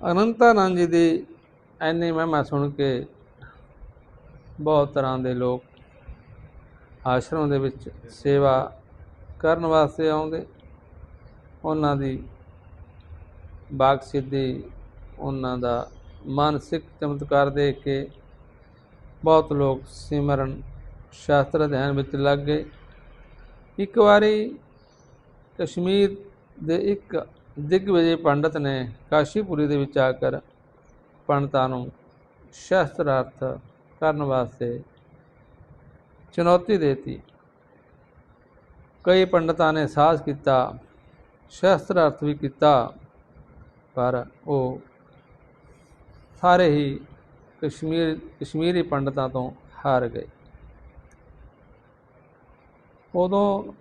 ਅਨੰਤਾਨੰਦ ਜੀ ਦੀ ਐਨੀ ਮਹਿਮਾ ਸੁਣ ਕੇ ਬਹੁਤ ਤਰ੍ਹਾਂ ਦੇ ਲੋਕ ਆਸ਼ਰਮ ਦੇ ਵਿੱਚ ਸੇਵਾ ਕਰਨ ਵਾਸਤੇ ਆਉਂਦੇ। ਉਹਨਾਂ ਦੀ ਬਾਗ ਸਿੱਧੀ ਉਹਨਾਂ ਦਾ ਮਾਨਸਿਕ ਚਮਤਕਾਰ ਦੇਖ ਕੇ ਬਹੁਤ ਲੋਕ ਸਿਮਰਨ ਸ਼ਾਸਤਰ ਅਧਿਐਨ ਵਿੱਚ ਲੱਗ ਗਏ। ਇੱਕ ਵਾਰੀ ਕਸ਼ਮੀਰ ਦੇ ਇੱਕ ਦਿਗਵਿਜੇ ਪੰਡਤ ਨੇ ਕਾਸ਼ੀਪੁਰੀ ਦੇ ਵਿੱਚ ਆ ਕਰ ਪੰਡਤਾਂ ਨੂੰ ਸ਼ਾਸਤਰਾਰਥ ਕਰਨ ਵਾਸਤੇ ਚੁਣੌਤੀ ਦਿੱਤੀ। ਕਈ ਪੰਡਤਾਂ ਨੇ ਸਾਹਸ ਕੀਤਾ, ਸ਼ਾਸਤਰਾਰਥ ਵੀ ਕੀਤਾ, ਪਰ ਉਹ ਸਾਰੇ ਹੀ ਕਸ਼ਮੀਰ, ਕਸ਼ਮੀਰੀ ਪੰਡਤਾਂ ਤੋਂ ਹਾਰ ਗਏ। ਉਦੋਂ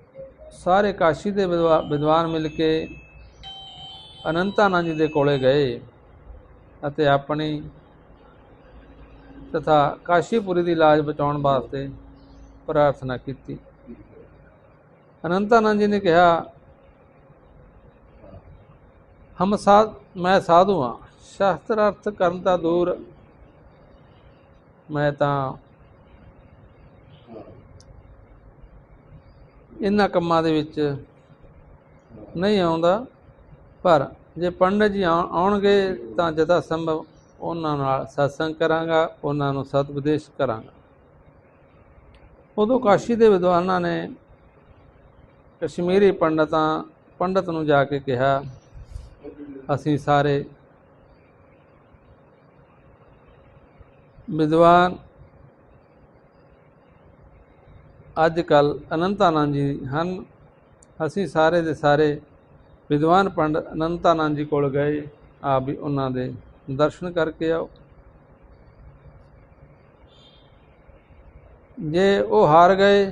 ਸਾਰੇ ਕਾਸ਼ੀ ਦੇ ਵਿਦਵਾ- ਵਿਦਵਾਨ ਮਿਲ ਕੇ ਅਨੰਤਾਨੰਦ ਜੀ ਦੇ ਕੋਲੇ ਗਏ ਅਤੇ ਆਪਣੀ ਤਥਾ ਕਾਸ਼ੀਪੁਰੀ ਦੀ ਲਾਜ ਬਚਾਉਣ ਵਾਸਤੇ ਪ੍ਰਾਰਥਨਾ ਕੀਤੀ। ਅਨੰਤਾਨੰਦ ਜੀ ਨੇ ਕਿਹਾ, ਹਮ ਸਾਧ, ਮੈਂ ਸਾਧੂ ਹਾਂ। ਸ਼ਾਸਤਰ ਅਰਥ ਕਰਨ ਤਾਂ ਦੂਰ। ਮੈਂ ਤਾਂ ਇਹਨਾਂ ਕੰਮਾਂ ਦੇ ਵਿੱਚ ਨਹੀਂ ਆਉਂਦਾ। ਪਰ ਜੇ ਪੰਡਤ ਜੀ ਆਉਣਗੇ ਤਾਂ ਜਦਾ ਸੰਭਵ ਉਹਨਾਂ ਨਾਲ satsang ਕਰਾਂਗਾ, ਉਹਨਾਂ ਨੂੰ ਸਤ ਕਰਾਂਗਾ। ਉਦੋਂ ਕਾਸ਼ੀ ਦੇ ਵਿਦਵਾਨਾਂ ਨੇ ਕਸ਼ਮੀਰੀ ਪੰਡਤਾਂ, ਪੰਡਤ ਨੂੰ ਜਾ ਕੇ ਕਿਹਾ, ਅਸੀਂ ਸਾਰੇ ਵਿਦਵਾਨ ਅੱਜ ਕੱਲ ਅਨੰਤਾਨੰਦ ਜੀ ਹਨ, ਅਸੀਂ ਸਾਰੇ ਦੇ ਸਾਰੇ ਵਿਦਵਾਨ ਪੰਡਤ ਅਨੰਤਾਨੰਦ ਜੀ ਕੋਲ ਗਏ, ਆਪ ਵੀ ਉਹਨਾਂ ਦੇ ਦਰਸ਼ਨ ਕਰਕੇ ਆਓ। ਜੇ ਉਹ ਹਾਰ ਗਏ,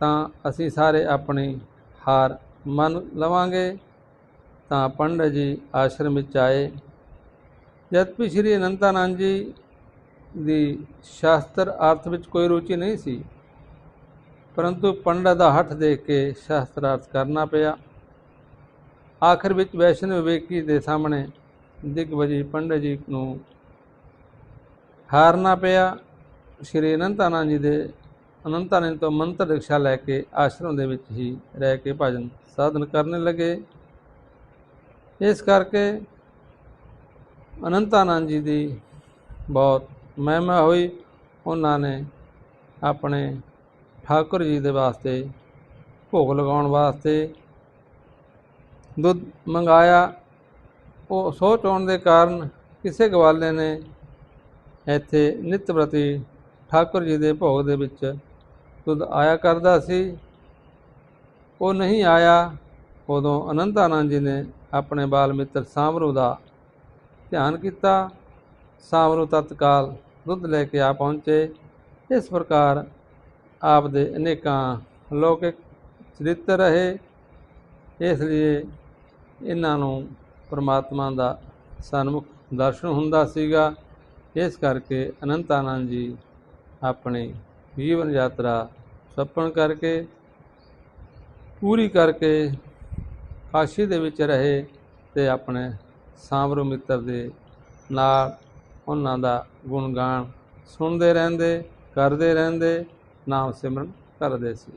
ਤਾਂ ਅਸੀਂ ਸਾਰੇ ਆਪਣੀ ਹਾਰ ਮੰਨ ਲਵਾਂਗੇ। ਤਾਂ ਪੰਡਤ ਜੀ ਆਸ਼ਰਮ ਵਿੱਚ ਆਏ। ਜਦ ਵੀ ਸ਼੍ਰੀ ਅਨੰਤਾਨੰਦ ਜੀ ਦੀ ਸ਼ਾਸਤਰ ਅਰਥ ਵਿੱਚ ਕੋਈ ਰੁਚੀ ਨਹੀਂ ਸੀ, ਪਰੰਤੂ ਪੰਡਤ ਦਾ ਹੱਥ ਦੇਖ ਕੇ ਸ਼ਾਸਤਰਾਰਥ ਕਰਨਾ ਪਿਆ। ਆਖਰ ਵਿੱਚ ਵੈਸ਼ਨਵ ਵਿਵੇਕੀ ਦੇ ਸਾਹਮਣੇ ਦਿਗਵਜੀ ਪੰਡਤ ਜੀ ਨੂੰ ਹਾਰਨਾ ਪਿਆ। ਸ਼੍ਰੀ ਅਨੰਤਾਨੰਦ ਜੀ ਦੇ ਅਨੰਤਾਨੰਦ ਤੋਂ ਮੰਤਰ ਦੀਕਸ਼ਾ ਲੈ ਕੇ ਆਸ਼ਰਮ ਦੇ ਵਿੱਚ ਹੀ ਰਹਿ ਕੇ ਭਜਨ ਸਾਧਨ ਕਰਨ ਲੱਗੇ। ਇਸ ਕਰਕੇ ਅਨੰਤਾਨੰਦ ਜੀ ਦੀ ਬਹੁਤ ਮਹਿਮਾ ਹੋਈ। ਉਹਨਾਂ ਨੇ ਆਪਣੇ ਠਾਕੁਰ ਜੀ ਦੇ ਵਾਸਤੇ ਭੋਗ ਲਗਾਉਣ ਵਾਸਤੇ ਦੁੱਧ ਮੰਗਾਇਆ। ਉਹ ਸੋਚ ਹੋਣ ਦੇ ਕਾਰਨ ਕਿਸੇ ਗਵਾਲੇ ਨੇ ਇੱਥੇ ਨਿਤ ਪ੍ਰਤੀ ਠਾਕੁਰ ਜੀ ਦੇ ਭੋਗ ਦੇ ਵਿੱਚ ਦੁੱਧ ਆਇਆ ਕਰਦਾ ਸੀ। ਉਹ ਨਹੀਂ ਆਇਆ ਉਦੋਂ ਅਨੰਤਾਨੰਦ ਜੀ ਨੇ ਆਪਣੇ ਬਾਲ ਮਿੱਤਰ ਸਾਮਰੂ ਦਾ ਧਿਆਨ ਕੀਤਾ। ਸਾਮਰੂ ਤਤਕਾਲ ਦੁੱਧ ਲੈ ਕੇ ਆ ਪਹੁੰਚੇ। ਇਸ ਪ੍ਰਕਾਰ ਆਪ ਦੇ ਅਨੇਕਾਂ ਲੌਕਿਕ ਚਰਿੱਤਰ ਰਹੇ। ਇਸ ਲਈ ਇਹਨਾਂ ਨੂੰ ਪਰਮਾਤਮਾ ਦਾ ਸਨਮੁਖ ਦਰਸ਼ਨ ਹੁੰਦਾ ਸੀਗਾ। ਇਸ ਕਰਕੇ ਅਨੰਤ ਆਨੰਦ ਜੀ ਆਪਣੀ ਜੀਵਨ ਯਾਤਰਾ ਸਫਲ ਕਰਕੇ, ਪੂਰੀ ਕਰਕੇ ਕਾਸ਼ੀ ਦੇ ਵਿੱਚ ਰਹੇ ਤੇ ਆਪਣੇ ਸਾਂਵਰੂ ਮਿੱਤਰ ਦੇ ਨਾਲ ਉਹਨਾਂ ਦਾ ਗੁਣਗਾਨ ਸੁਣਦੇ ਰਹਿੰਦੇ, ਕਰਦੇ ਰਹਿੰਦੇ, ਨਾਮ ਸਿਮਰਨ ਕਰਦੇ ਸੀ।